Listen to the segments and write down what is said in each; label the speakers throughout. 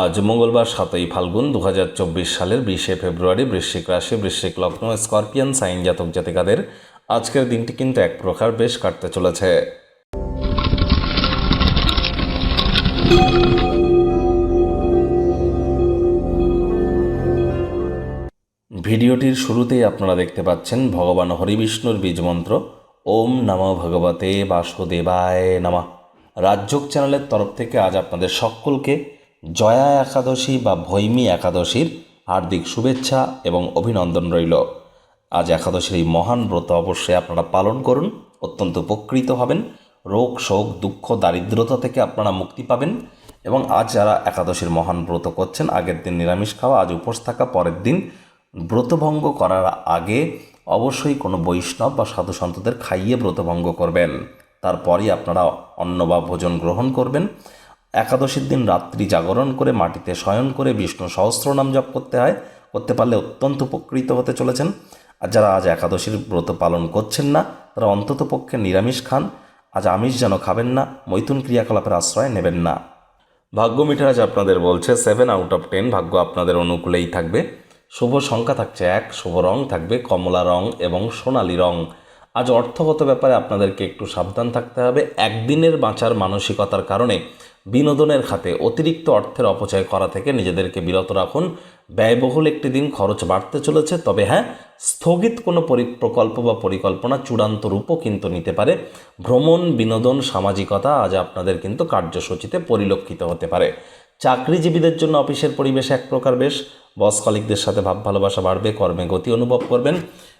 Speaker 1: আজ মঙ্গলবার সাতই ফাল্গুন দু হাজার চব্বিশ সালের বিশে ফেব্রুয়ারি বৃশ্চিক রাশি, বৃশ্চিক লগ্ন, স্করপিয়ান, সাইন জাতক জাতিকাদের আজকের দিনটি কিন্তু এক প্রকার বেশ কাটতে চলেছে। ভিডিওটির শুরুতেই আপনারা দেখতে পাচ্ছেন ভগবান হরিবিষ্ণুর বীজমন্ত্র ওম নম ভগবতে বাসুদেবায় নমঃ। রাজযোগ চ্যানেলের তরফ থেকে আজ আপনাদের সকলকে জয়া একাদশী বা ভৈমী একাদশীর হার্দিক শুভেচ্ছা এবং অভিনন্দন রইল। আজ একাদশীর এই মহান ব্রত অবশ্যই আপনারা পালন করুন, অত্যন্ত উপকৃত হবেন, রোগ, শোক, দুঃখ, দারিদ্রতা থেকে আপনারা মুক্তি পাবেন এবং আজ যারা একাদশীর মহান ব্রত করছেন, আগের দিন নিরামিষ খাওয়া, আজ উপোস থাকা, পরের দিন ব্রতভঙ্গ করার আগে অবশ্যই কোনো বৈষ্ণব বা সাধু সন্তদের খাইয়ে ব্রতভঙ্গ করবেন। তারপরই আপনারা অন্ন বা ভোজন গ্রহণ করবেন। একাদশীর দিন রাত্রি জাগরণ করে মাটিতে শয়ন করে বিষ্ণু সহস্রনাম জপ করতে হয়। করতে পারলে অত্যন্ত উপকৃত হতে চলেছেন। আর যারা আজ একাদশীর ব্রত পালন করছেন না, তারা অন্তত পক্ষে নিরামিষ খান। আজ আমিষ যেন খাবেন না, মৈথুন ক্রিয়াকলাপের আশ্রয় নেবেন না। ভাগ্য মিটার আজ আপনাদের বলছে সেভেন আউট অফ টেন ভাগ্য আপনাদের অনুকূলেই থাকবে। শুভ সংখ্যা থাকছে এক, শুভ রং থাকবে কমলা রং এবং সোনালি রং। আজ অর্থগত ব্যাপারে আপনাদেরকে একটু সাবধান থাকতে হবে। একদিনের বাঁচার মানসিকতার কারণে বিনোদনের খাতে অতিরিক্ত অর্থের অপচয় করা থেকে নিজেদেরকে বিরত রাখুন। ব্যয়বহুল একটি দিন খরচ বাড়তে চলেছে, তবে হ্যাঁ স্থগিত কোনো পরি প্রকল্প বা পরিকল্পনা চূড়ান্ত রূপও কিন্তু নিতে পারে। ভ্রমণ, বিনোদন, সামাজিকতা আজ আপনাদের কিন্তু কার্যসূচিতে পরিলক্ষিত হতে পারে। চাকরিজীবীদের জন্য অফিসের পরিবেশ এক প্রকার বেশ। বস কলিকদের সাথে ভাব ভালোবাসা বাড়বে, কর্মে গতি অনুভব করবেন।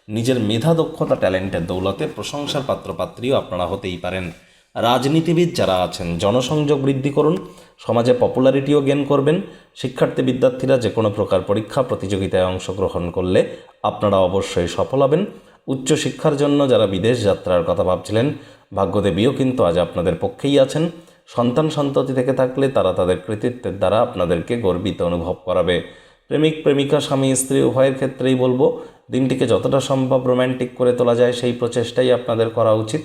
Speaker 1: নিজের মেধা, দক্ষতা, ট্যালেন্টের দৌলতে প্রশংসার পাত্রপাত্রীও আপনারা হতেই পারেন। রাজনীতিবিদ যারা আছেন, জনসংযোগ বৃদ্ধি করুন, সমাজে পপুলারিটিও গেন করবেন, শিক্ষার্থী বিদ্যার্থীরা যে কোনো প্রকার পরীক্ষা, প্রতিযোগিতায় অংশগ্রহণ করলে আপনারা অবশ্যই সফল হবেন। উচ্চশিক্ষার জন্য যারা বিদেশ যাত্রার কথা ভাবছিলেন, ভাগ্যদেবীও কিন্তু আজ আপনাদের পক্ষেই আছেন। সন্তান সন্ততি থেকে থাকলে তারা তাদের কৃতিত্বের দ্বারা আপনাদেরকে গর্বিত অনুভব করাবে। প্রেমিক, প্রেমিকা, স্বামী, স্ত্রী, উভয়ের ক্ষেত্রেই বলব, দিনটিকে যতটা সম্ভব রোম্যান্টিক করে তোলা যায়, সেই প্রচেষ্টাই আপনাদের করা উচিত।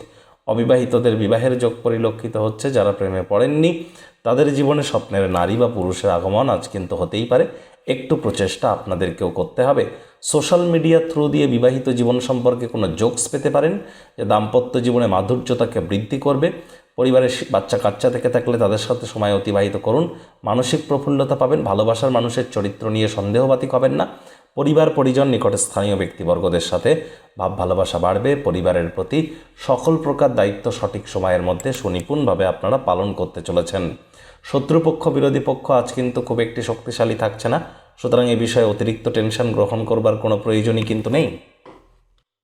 Speaker 1: অবিবাহিতদের বিবাহের যোগ পরিলক্ষিত হচ্ছে যারা প্রেমে পড়েননি। তাদের জীবনে স্বপ্নের নারী বা পুরুষের আগমন আজ কিন্তু হতেই পারে। একটু প্রচেষ্টা আপনাদেরকেও করতে হবে। সোশ্যাল মিডিয়া থ্রু দিয়ে বিবাহিত জীবন সম্পর্কে কোনো জোকস পেতে পারেন যে দাম্পত্য জীবনে মাধুর্যতাকে বৃদ্ধি করবে। পরিবারের বাচ্চা কাচ্চা থেকে থাকলে তাদের সাথে সময় অতিবাহিত করুন। মানসিক প্রফুল্লতা পাবেন। ভালোবাসার মানুষের চরিত্র নিয়ে সন্দেহবাতিক হবেন না। পরিবার, পরিজন নিকট স্থানীয় ব্যক্তিবর্গদের সাথে ভাব ভালোবাসা বাড়বে। পরিবারের প্রতি সকল প্রকার দায়িত্ব সঠিক সময়ের মধ্যে সুনিপুণভাবে আপনারা পালন করতে চলেছেন। শত্রুপক্ষ, বিরোধী পক্ষ আজ কিন্তু খুব একটি শক্তিশালী থাকছে না। সুতরাং এ বিষয়ে অতিরিক্ত টেনশন গ্রহণ করবার কোনো প্রয়োজনই কিন্তু নেই।